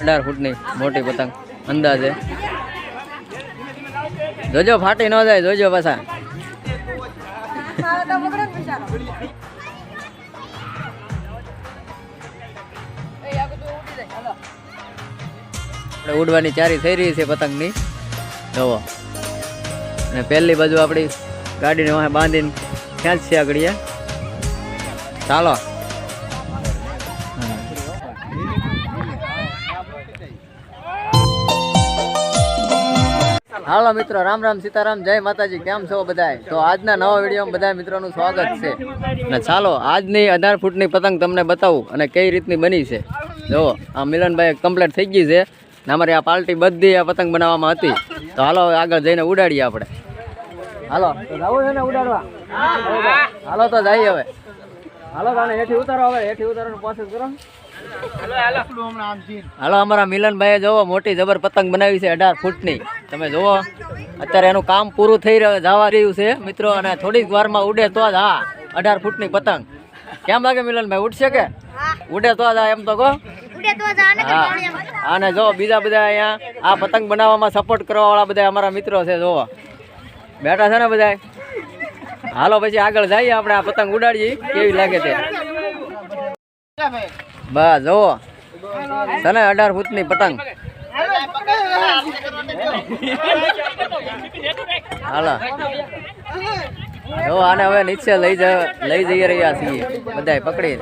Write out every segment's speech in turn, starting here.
અઢાર ફૂટની મોટી પતંગ. અંદાજે. જોજો, ફાટી ન જાય, જોજો પાછા. આપણે ઉડવાની ચારી થઈ રહી છે પતંગની. જવો. અને પહેલી બાજુ આપણી ગાડીને વાંહે બાંધીને છે આગળ ચાલો. હાલો મિત્રો, રામ રામ સીતારામ, જય માતાજી, કેમ છો બધા તો આજના નવા વિડીયોમાં બધા મિત્રોનું સ્વાગત છે. અને ચાલો, આજની અઢાર ફૂટની પતંગ તમને બતાવું અને કઈ રીતની બની છે. જુઓ, આ મિલનભાઈ કમ્પ્લીટ થઈ ગઈ છે. ને અમારી આ પાર્ટી બધી આ પતંગ બનાવવામાં હતી. તો હાલો આગળ જઈને ઉડાડીએ આપણે. હાલો જવું ઉડાડવા? હાલો, તો જઈએ હવે. હાલો તાને હેઠી ઉતારો હવે, હેઠી ઉતારો પ્રોસેસ કરો. હાલો અમારા મિલનભાઈએ જોવો મોટી જબર પતંગ બનાવી છે અઢાર ફૂટની. તમે જોવો અત્યારે એનું કામ પૂરું થઈ રહ્યું જવા રહ્યું છે મિત્રો અને થોડીક વારમાં ઉડે તો જ હા અઢાર ફૂટની પતંગ. કેમ લાગે મિલનભાઈ ઉડશે કે? ઉડે તો જ એમ તો કહો. હા. અને જો બીજા બધા અહીંયા આ પતંગ બનાવવામાં સપોર્ટ કરવા વાળા બધા અમારા મિત્રો છે જોવો બેઠા છે ને બધા? હાલો પછી આગળ જઈએ આપણે આ પતંગ ઉડાડીએ કેવી લાગે તે બસ, જુઓ. છે ને અઢાર ફૂટની પતંગ. હાલો. જો આને હવે નીચે લઈ લઈ જઈ રહ્યા છીએ બધા પકડી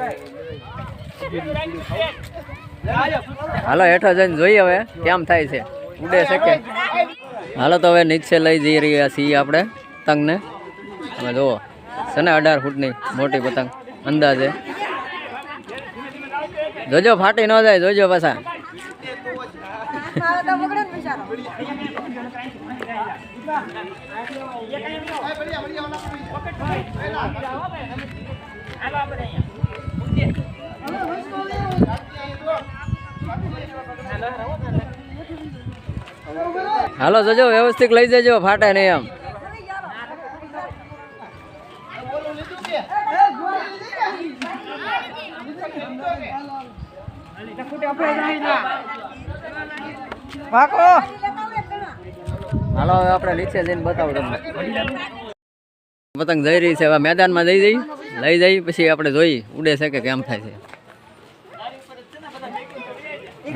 હાલો હેઠો જઈને જોઈએ હવે કેમ થાય છે. ઉડે છે કે? હાલો, તો હવે નીચે લઈ જઈ રહ્યા છીએ આપણે પતંગને. તમે જુઓ છે ને અઢાર ફૂટની મોટી પતંગ. અંદાજે. જોજો ફાટી ન જાય જોજો પાછા. હાલો જોજો વ્યવસ્થિત લઈ જજો ફાટે નહીં એમ. હાલો, હવે આપણે નીચે જઈને બતાવું તમને. પતંગ જઈ રહી છે મેદાનમાં જઈ જઈ, લઈ જઈ, પછી આપણે જોઈ, ઉડે છે કે કેમ થાય છે.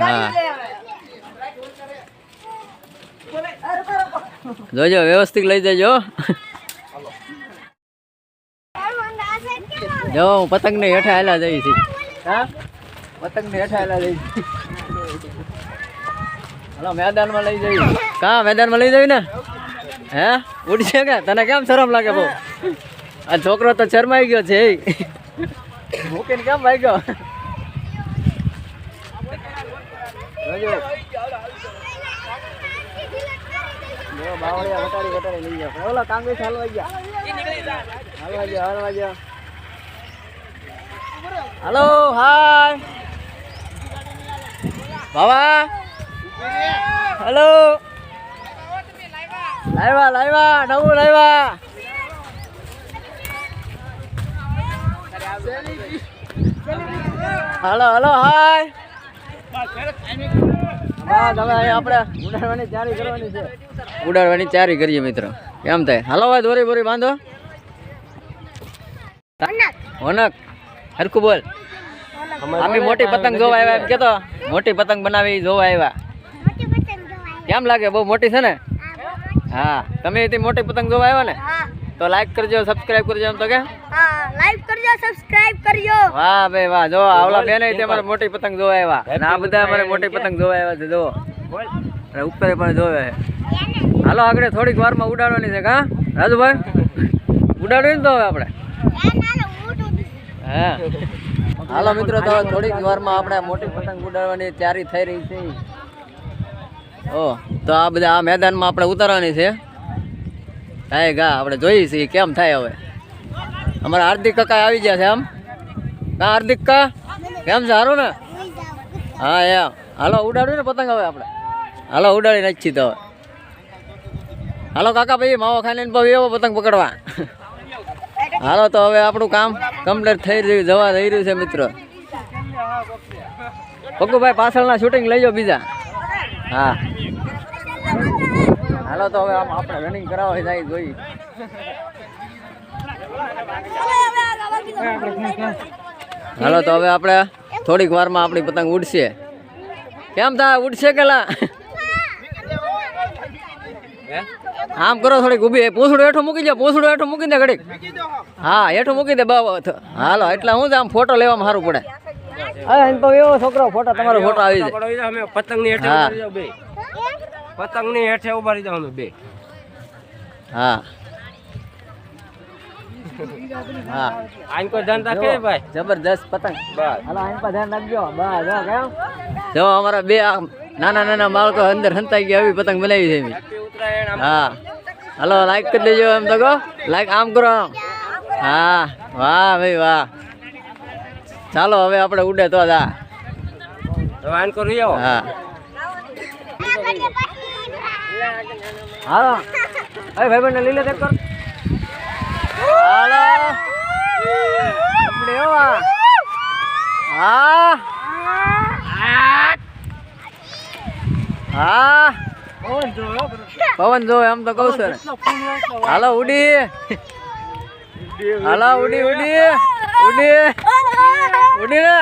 હા. જોજો, વ્યવસ્થિત લઈ જજો. જો, હું પતંગ ને હેઠા હેલા જઈ છી. હા પતંગ ને હેઠા હેલા હલો મેદાનમાં લઈ જઈ કા મેદાનમાં લઈ જઈ ને હે? ઉડશે કે? તને કેમ શરમ લાગે બહુ? આ છોકરો તો શરમાઈ ગયો છે મૂકીને કેમ ભાઈ ગયો બાવળિયા વટાડી વટાડી લઈ ગયા. ઓલા કાંગ્રેસ હાલવા ગયા. હાલવા ગયા હાલવા ગયા. Hello hi. બાબા હલો લાવ્યા લાવ્યા નવું લાવ્યા હલો હલો હાય હા તમે આપણે ઉડાડવાની તૈયારી કરવાની છે. ઉડાડવાની તૈયારી કરીએ મિત્રો. કેમ થાય? હાલો ભાઈ દોરી બોરી બાંધો હોનક. હરખું બોલ. અમે મોટી પતંગ જોવા આવ્યા એમ કેતો. મોટી પતંગ બનાવી જોવા આવ્યા. કેમ લાગે? બહુ મોટી છે ને? હા તમે એથી મોટી પતંગ જોવા આવ્યા ને? તો લાઈક કરજો સબસ્ક્રાઇબ કરજો એમ તો કે? લાઈક કરજો સબસ્ક્રાઇબ કરજો. વાહ ભાઈ વાહ. જો આવલા બેન તે અમારે મોટી પતંગ જોવા આવ્યા. અને આ બધા અમારે મોટી પતંગ જોવા આવ્યા છે જો. અને ઉપર પણ જોવે. છે હાલો આગળ થોડીક વારમાં ઉડાડવાની છે કા? રાજુભાઈ ઉડાડવી ને તો હવે આપણે. હા. હાલો મિત્રો, તો થોડીક વારમાં આપણે મોટી પતંગ ઉડાડવાની તૈયારી થઈ રહી છે. ઓ, તો આ બધા આ મેદાનમાં આપણે ઉતારવાની છે. થાય ગા, આપણે જોઈએ છીએ કેમ થાય હવે. અમારા હાર્દિક કાકા આવી ગયા છે આમ. કા હાર્દિક કા? કેમ છે? સારું ને? હા, એમ. હાલો, ઉડાડ્યું ને પતંગ હવે આપણે. હાલો, ઉડાડી નાખી તો હવે. હાલો કાકા, ભાઈ, માવો ખાઈને ભાઈ એવો પતંગ પકડવા. હાલો તો હવે આપણું કામ કમ્પ્લીટ થઈ રહ્યું જવા થઈ રહ્યું છે મિત્રો. પક્કુભાઈ પાછળના શૂટિંગ લઈ જાઓ બીજા. હા. હાલો તો હવે આમ આપણે રનિંગ કરાવવા જાય જોઈ. હાલો તો હવે આપણે થોડીક વારમાં આપણી પતંગ ઉડશે. કેમ થાય ઉડશે કેલા આમ કરો થોડીક ઊભી. પૂછડું હેઠું મૂકી દે પૂછડું હેઠું મૂકી દે ઘડીક. હા. હેઠું મૂકી દે બાબત હાલો એટલે હું આમ ફોટો લેવામાં સારું પડે. હા તો એવો છોકરો ફોટો તમારો ફોટો આવી જાય. અમે પતંગ હેઠે હા. ઊભા બે. પતંગ હેઠે ઊભા રહી જાઓ બે. હા. હા. આઈને કોઈ ધ્યાન રાખે ભાઈ. જબરદસ્ત પતંગ. બસ. હાલો આની પર ધ્યાન રાખજો. બસ જો અમારા બે આ નાના નાના બાળકો અંદર હંતાઈ ગયા આવી પતંગ બનાવી છે હા. હાલો લાઈક કરી દેજો એમ તો કહો. લાઈક આમ કરો. હા વાહ ભાઈ વાહ. ચાલો હવે આપણે ઉડે તો રહી આવો. હા. હાલો. અરે ભાઈ બંને લીલે દેખ કર. હાલો. આપણે એવા હા. હા. પવન જો એમ તો કહું છું. હાલો ઉડી. હાલો ઉડી ઉડી. ઉડી. ઉડી ને.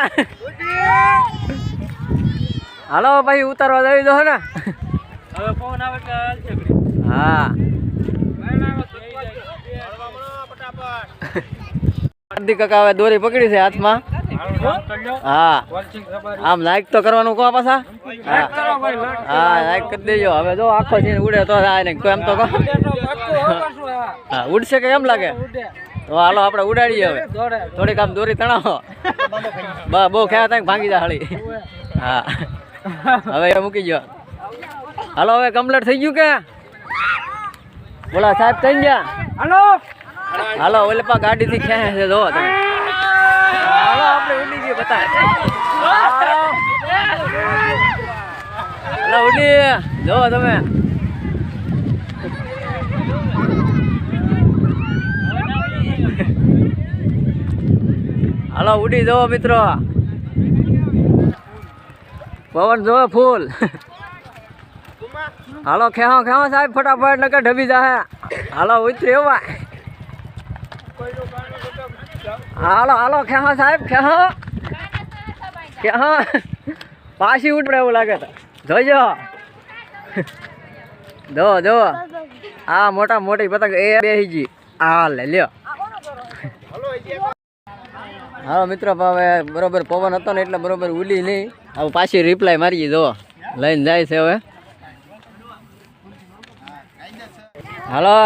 હાલો ભાઈ ઉતારવા દેવી દો ને. હવે ફોન આવે એટલે હા. હાર્દિક કાકા હવે દોરી પકડી છે હાથમાં. હા. આમ લાઈક તો કરવાનું કહો પાછા. હા. લાઈક કરી દેજો. હવે જો આખો છે ઉડે તો થાય ને એમ તો કહો. હો ઉડશે કે કેમ લાગે? તો હાલો આપણે ઉડાડીએ હવે. થોડીક આમ દોરી તણાવો. બસ બહુ ખ્યા થાય ભાંગી જા હળી હા. હવે એ મૂકી ગયો. હાલો હવે કમ્પ્લીટ થઈ ગયું કે? બોલા સાહેબ થઈ ગયા? હાલો. હાલો ઓલે પા ગાડીથી ખેંચે છે જો તમે. આપણે ઉડી જો તમે. હાલો ઉડી જવો મિત્રો. પવન જો ફૂલ. હાલો ખેહો ખેહો સાહેબ, ફટાફટ, નકર ઢબી જાહે. હાલો ઉતરી એવા હાલો હાલો ખેહો સાહેબ ખેહો ખેહો પાછી ઉઠડે એવું લાગે તો. જોઈજો. જો જો. આ મોટા મોટી પતંગ એ બેસી જી હા લે, લ્યો. હા, મિત્રો હવે બરોબર પવન હતો ને એટલે બરોબર ઉડી નહીં હવે પાછી રિપ્લાય મારી જો. લઈને જાય છે હવે. હાલો.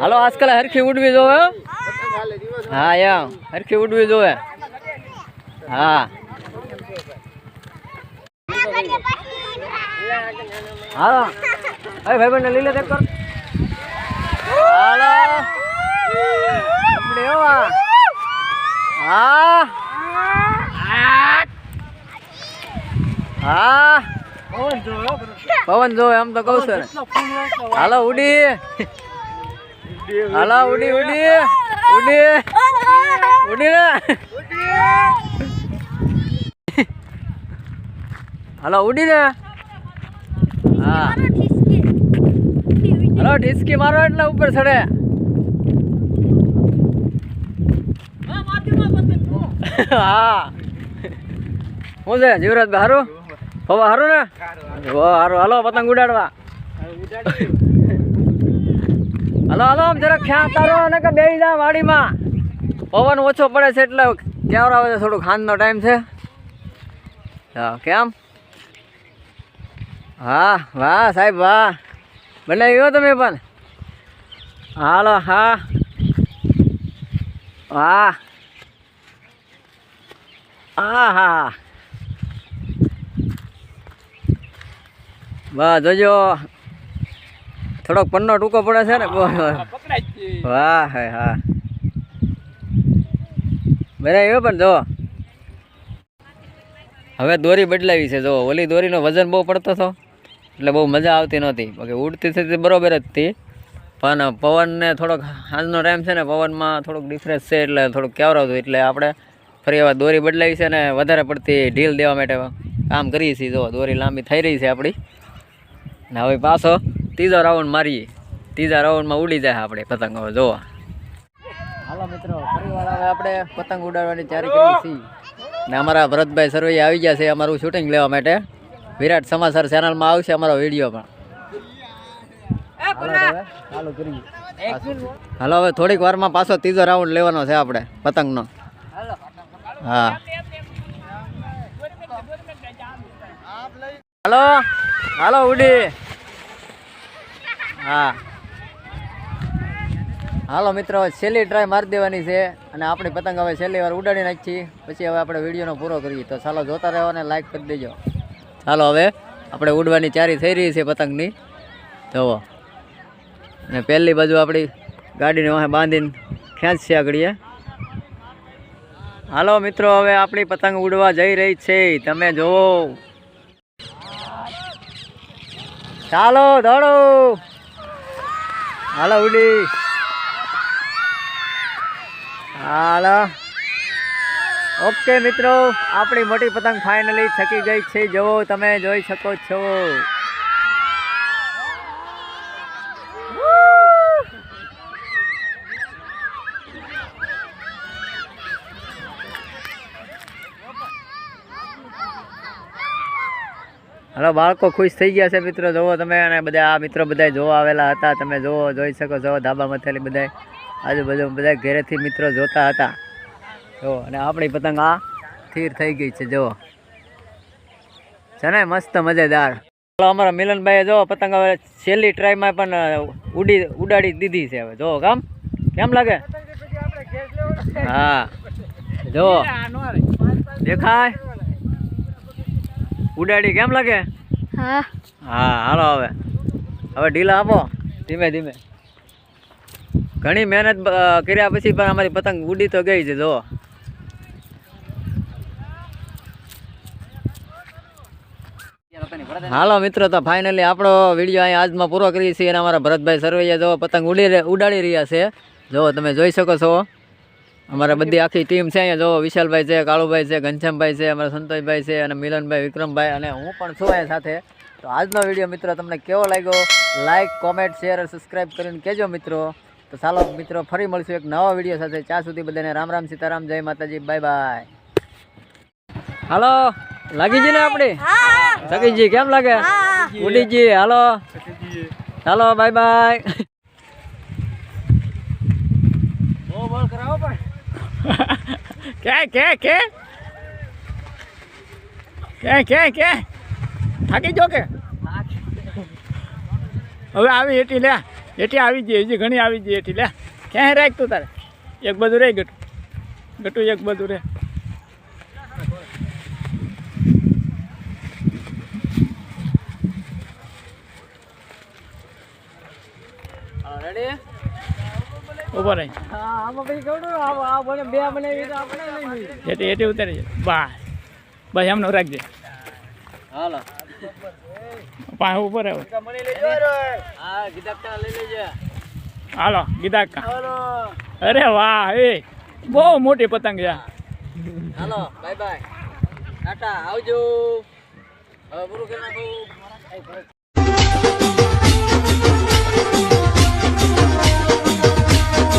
હાલો, આજકાલ હરખી ઉડવી જોવે હા, એમ. હરખી ઉડવી જોવે. હા. હાલો. અરે ભાઈ બંને લીલે દેખ કર. હાલો. આપણે હા. હા. પવન જો એમ તો કહું છું. હાલો, ઉડી. હાલો, ઉડી ઉડી. ઉડી. ઉડી ને. હાલો ઉડી ને હા. હલો ઢીસકી મારો એટલે ઉપર ચડે. હા હું. છે જીવરાજ હારું? પવા હારું ને? હારું. હલો પતંગ ઉડાડવા. હલો હલો આમ જરાક ખ્યા તારો અને કે બેસી જા વાડીમાં. પવન ઓછો પડે છે એટલે ક્યારે આવે છે થોડુંક ખાંડનો ટાઈમ છે. હા કેમ? હા વાહ સાહેબ વાહ. બનાવી ગયો તમે પણ. હાલો હા. વાહ. હા હા વાહ જોજો. થોડોક પન્નો ટૂંકો પડે છે ને. વાહ હા હા. બનાવ્યો પણ જો. હવે દોરી બદલાવી છે જો. ઓલી દોરીનો વજન બહુ પડતો હતો એટલે બહુ મજા આવતી નહોતી. બાકી ઉડતી થતી બરોબર જ હતી. પણ પવનને થોડોક આજનો ટાઈમ છે ને, પવનમાં થોડુંક ડિફરન્સ છે એટલે થોડુંક કેવરાવતું એટલે આપણે ફરી એવા દોરી બદલાવી છે ને, વધારે પડતી ઢીલ દેવા માટે કામ કરીએ છીએ. જો, દોરી લાંબી થઈ રહી છે આપણી. ને હવે પાછો ત્રીજો રાઉન્ડ મારીએ. ત્રીજા રાઉન્ડમાં ઉડી જાય આપણે પતંગ હવે જોવા હાલો મિત્રો, ફરીવાર હવે આપણે પતંગ ઉડાડવાની તૈયારી કરીએ છીએ. ને અમારા ભરતભાઈ સરવૈયા આવી ગયા છે અમારું શૂટિંગ લેવા માટે. વિરાટ સમાચાર ચેનલમાં આવશે અમારો વીડિયો પણ હાલો હવે થોડીક વારમાં પાછો ત્રીજો રાઉન્ડ લેવાનો છે આપણે પતંગનો. હા. હાલો હાલો ઉડી. હા. હાલો મિત્રો છેલ્લી ટ્રાય મારી દેવાની છે અને આપણી પતંગ હવે છેલ્લી વાર ઉડાડી નાખી પછી હવે આપણે વિડીયોનો પૂરો કરીએ. તો ચાલો જોતા રહો અને લાઈક કરી દેજો. ચાલો હવે, આપણે ઉડવાની ચારી થઈ રહી છે પતંગની. જુઓ અને પહેલી બાજુ આપણી ગાડીને વાહે બાંધીને ખેંચશે આગળીએ હાલો મિત્રો, હવે આપણી પતંગ ઉડવા જઈ રહી છે. તમે જોવો. ચાલો, દોડો. હાલો, ઉડી. હાલો. ઓકે, મિત્રો, આપણી મોટી પતંગ ફાઇનલી થકી ગઈ છે. જુઓ, તમે જોઈ શકો છો. હલો, બાળકો ખુશ થઈ ગયા છે, મિત્રો. જુઓ તમે અને બધા આ મિત્રો બધા જોવા આવેલા હતા. તમે જુઓ, જોઈ શકો છો, ધાબા મથેલી બધા આજુબાજુ બધા ઘરેથી મિત્રો જોતા હતા. જો અને આપણી પતંગ આ સ્થિર થઈ ગઈ છે જો. છે ને મસ્ત મજેદાર. અમારા મિલનભાઈએ જો પતંગ હવે છેલ્લી ટ્રાયમાં પણ ઉડી ઉડાડી દીધી છે હવે. જો કામ? કેમ લાગે? હા. જો. દેખાય? ઉડાડી કેમ લાગે? હા. હા હાલો હવે. હવે ઢીલા આપો. ધીમે ધીમે. ઘણી મહેનત કર્યા પછી પણ અમારી પતંગ ઉડી તો ગઈ છે જો. હાલો મિત્રો તો ફાઇનલી આપણો વીડિયો અહીં આજમાં પૂરો કરીએ છીએ અને અમારા ભરતભાઈ સરવૈયા જો પતંગ ઉડી ઉડાડી રહ્યા છે. જો તમે જોઈ શકો છો. અમારા બધી આખી ટીમ છે અહીંયા. જો વિશાલભાઈ છે કાળુભાઈ છે ઘનશ્યામભાઈ છે અમારા સંતોષભાઈ છે અને મિલનભાઈ વિક્રમભાઈ અને હું પણ છું અહીંયા સાથે. તો આજનો વીડિયો મિત્રો તમને કેવો લાગ્યો? લાઇક કોમેન્ટ શેર સબસ્ક્રાઈબ કરીને કહેજો મિત્રો. તો ચાલો મિત્રો ફરી મળશું એક નવા વીડિયો સાથે. ત્યાં સુધી બધાને રામ રામ સીતારામ જય માતાજી બાય બાય હાલો. લાગી જી ને આપડે સગીજી કેમ લાગે? ઉડીજી હાલો. હાલો બાય બાય. કે કે કે? કે કે કે? થાકી જો કે? હવે આવી એટી લે. એટી આવી જઈએ હજી ઘણી આવી જઈએ એટી લે. ક્યાંય રાખ તું તારે? એક બધું રે ગટું. ગટું એક બધું રે. ઊભો રહી. બે એટી એટી ઉતારી જાય બસ બસ એમનો રાખજે હાલો. પાસે ઊભો રહે. હા ગીતા લઈ લેજે હાલો ગીતા કા. હાલો. અરે વાહ એ બહુ મોટી પતંગ છે હાલો બાય બાય. ટાટા આવજો. હવે પૂરું કરી નાખું